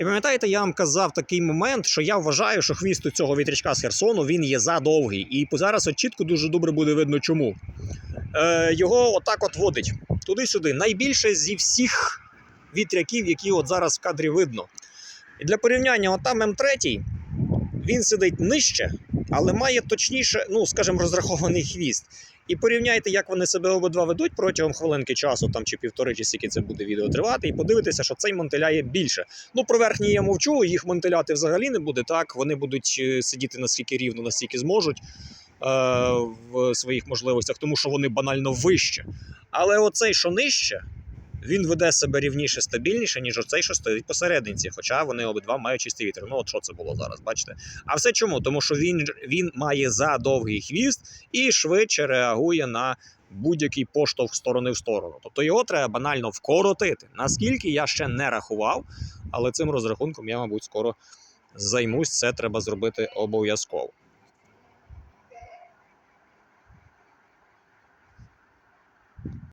І пам'ятаєте, я вам казав такий момент, що я вважаю, що хвіст у цього вітрячка з Херсону він є задовгий. І зараз от чітко дуже добре буде видно, чому. Е, його отак от водить туди-сюди. Найбільше зі всіх вітряків, які от зараз в кадрі видно. І для порівняння, от там М3, він сидить нижче, але має точніше, ну, скажімо, розрахований хвіст. І порівняйте, як вони себе обидва ведуть протягом хвилинки часу, там чи півтори, чи скільки це буде відео тривати, і подивитися, що цей мотиляє більше. Ну, про верхній я мовчу, їх мотиляти взагалі не буде так. Вони будуть е, сидіти наскільки рівно, наскільки зможуть е, в своїх можливостях, тому що вони банально вище. Але оцей, що нижче, він веде себе рівніше стабільніше, ніж оцей, що стоїть посерединці. Хоча вони обидва мають чистий вітер. Ну, от що це було зараз, бачите? А все чому? Тому що він він має задовгий хвіст і швидше реагує на будь-який поштовх сторони в сторону. Тобто його треба банально вкоротити. Наскільки я ще не рахував, але цим розрахунком я, мабуть, скоро займусь. Це треба зробити обов'язково.